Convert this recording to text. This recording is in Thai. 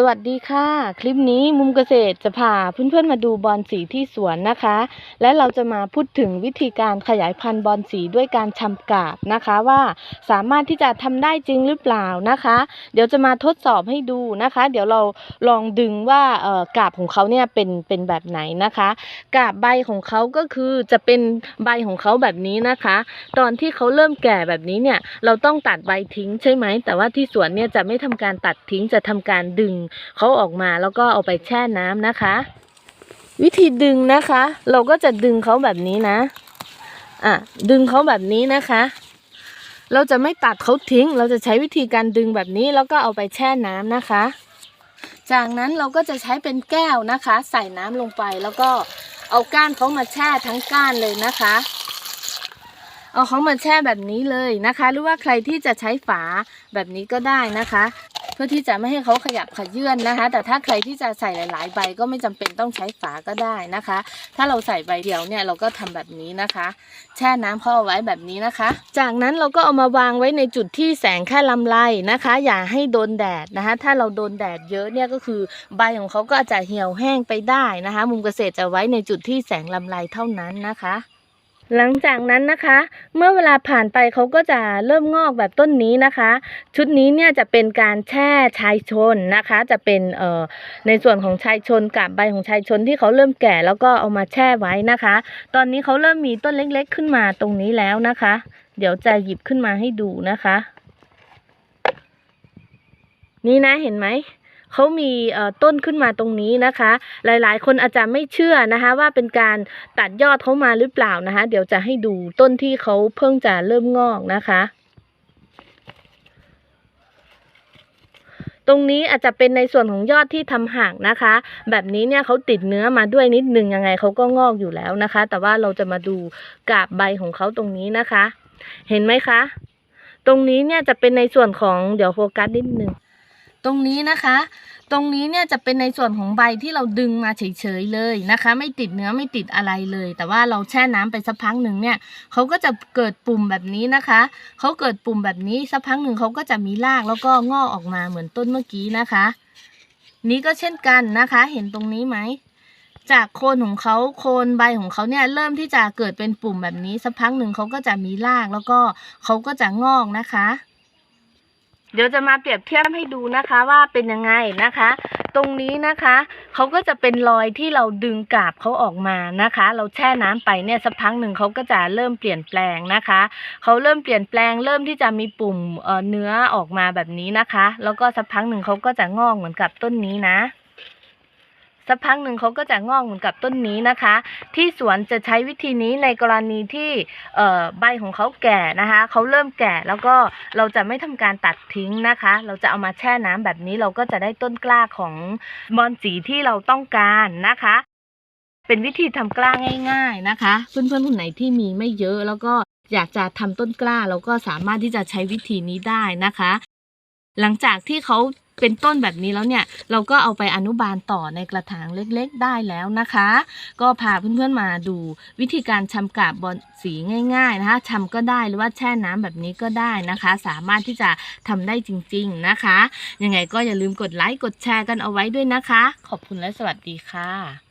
สวัสดีค่ะ คลิปนี้มุมเกษตรจะพาเพื่อนๆมาดูบอลสีที่สวนนะคะ และเราจะมาพูดถึงวิธีการขยายพันธุ์บอลสีด้วยการชำกาบนะคะว่าสามารถที่จะทำได้จริงหรือเปล่านะคะ เดี๋ยวจะมาทดสอบให้ดูนะคะ เดี๋ยวเราลองดึงว่าเอ่อกาบของเขาเนี่ยเป็นเป็นแบบไหนนะคะ กาบใบของเขาก็คือจะเป็นใบของเขาแบบนี้นะคะ ตอนที่เขาเริ่มแก่แบบนี้เนี่ยเราต้องตัดใบทิ้งใช่ไหมแต่ว่าที่สวนเนี่ยจะไม่ทำการตัดทิ้งจะทำการดึงเขาออกมาแล้วก็เอาไปแช่น้ำนะคะ วิธีดึงนะคะ เราก็จะดึงเขาแบบนี้นะอะดึงเขาแบบนี้นะคะ เราจะไม่ตัดเขาทิ้ง เราจะใช้วิธีการดึงแบบนี้แล้วก็เอาไปแช่น้ำนะคะ จากนั้นเราก็จะใช้เป็นแก้วนะคะ ใส่น้ำลงไปแล้วก็เอาก้านเขามาแช่ทั้งก้านเลยนะคะเอาเขามาแช่แบบนี้เลยนะคะ หรือว่าใครที่จะใช้ฝาแบบนี้ก็ได้นะคะ พื่อที่จะไม่ให้เขาขยับขยื่นนะคะ แต่ถ้าใครที่จะใส่หลาย ๆ ใบก็ไม่จำเป็นต้องใช้ฝาก็ได้นะคะ ถ้าเราใส่ใบเดียวเนี่ยเราก็ทำแบบนี้นะคะ แช่น้ำเข้าเอาไว้แบบนี้นะคะ จากนั้นเราก็เอามาวางไว้ในจุดที่แสงแค่ลำไรนะคะ อย่าให้โดนแดดนะคะ ถ้าเราโดนแดดเยอะเนี่ยก็คือใบของเขาก็อาจจะเหี่ยวแห้งไปได้นะคะ มุมเกษตรจะไว้ในจุดที่แสงลำไรเท่านั้นนะคะ หลังจากนั้นนะคะ เมื่อเวลาผ่านไปเขาก็จะเริ่มงอกแบบต้นนี้นะคะ ชุดนี้เนี่ยจะเป็นการแช่ชายชนนะคะ จะเป็นเอ่อในส่วนของชายชนกับใบของชายชนที่เขาเริ่มแก่แล้วก็เอามาแช่ไว้นะคะ ตอนนี้เขาเริ่มมีต้นเล็กๆ ขึ้นมาตรงนี้แล้วนะคะ เดี๋ยวจะหยิบขึ้นมาให้ดูนะคะ นี่นะเห็นไหม เขามีต้นขึ้นมาตรงนี้นะคะ หลายๆ คนอาจจะไม่เชื่อนะคะ ว่าเป็นการตัดยอดเขามาหรือเปล่านะคะ เดี๋ยวจะให้ดูต้นที่เขาเพิ่งจะเริ่มงอกนะคะตรงนี้อาจจะเป็นในส่วนของยอดที่ทำห่างนะคะ แบบนี้เนี่ยเขาติดเนื้อมาด้วยนิดนึงยังไงเขาก็งอกอยู่แล้วนะคะ แต่ว่าเราจะมาดูกาบใบของเขาตรงนี้นะคะ เห็นไหมคะ ตรงนี้เนี่ยจะเป็นในส่วนของเดี๋ยวโฟกัสนิดนึง ตรงนี้นะคะ ตรงนี้เนี่ยจะเป็นในส่วนของใบที่เราดึงมาเฉยๆเลยนะคะ ไม่ติดเนื้อไม่ติดอะไรเลย แต่ว่าเราแช่น้ำไปสักพักหนึ่งเนี่ยเขาก็จะเกิดปุ่มแบบนี้นะคะเขาเกิดปุ่มแบบนี้สักพักหนึ่งเขาก็จะมีรากแล้วก็งอกออกมาเหมือนต้นเมื่อกี้นะคะ นี้ก็เช่นกันนะคะ เห็นตรงนี้ไหมจากโคนของเขาโคนใบของเขาเนี่ยเริ่มที่จะเกิดเป็นปุ่มแบบนี้สักพักหนึ่งเขาก็จะมีรากแล้วก็เขาก็จะงอกนะคะ เดี๋ยวจะมาเปรียบเทียบให้ดูนะคะว่าเป็นยังไงนะคะ ตรงนี้นะคะเขาก็จะเป็นรอยที่เราดึงกาบเขาออกมานะคะ เราแช่น้ำไปเนี่ยสักพักหนึ่งเขาก็จะเริ่มเปลี่ยนแปลงนะคะเขาเริ่มเปลี่ยนแปลง เริ่มที่จะมีปุ่มเอ่อเนื้อออกมาแบบนี้นะคะ แล้วก็สักพักหนึ่งเขาก็จะงอกเหมือนกับต้นนี้นะ สักพักหนึ่งเขาก็จะงอกเหมือนกับต้นนี้นะคะ ที่สวนจะใช้วิธีนี้ในกรณีที่ใบของเขาแก่นะคะเขาเริ่มแก่แล้วก็เราจะไม่ทำการตัดทิ้งนะคะ เราจะเอามาแช่น้ำแบบนี้เราก็จะได้ต้นกล้าของบอนสีที่เราต้องการนะคะ เป็นวิธีทำกล้าง่าย ๆนะคะ เพื่อนๆคนไหนที่มีไม่เยอะแล้วก็อยากจะทำต้นกล้าเราก็สามารถที่จะใช้วิธีนี้ได้นะคะ หลังจากที่เขา เป็นต้นแบบนี้แล้วเนี่ย เราก็เอาไปอนุบาลต่อในกระถางเล็กๆ ได้แล้วนะคะ ก็พาเพื่อนๆมาดูวิธีการชำกาบบอนสีง่าย ๆนะคะชำก็ได้หรือว่าแช่น้ำแบบนี้ก็ได้นะคะ สามารถที่จะทำได้จริง ๆนะคะ ยังไงก็อย่าลืมกดไลค์กดแชร์กันเอาไว้ด้วยนะคะ ขอบคุณและสวัสดีค่ะ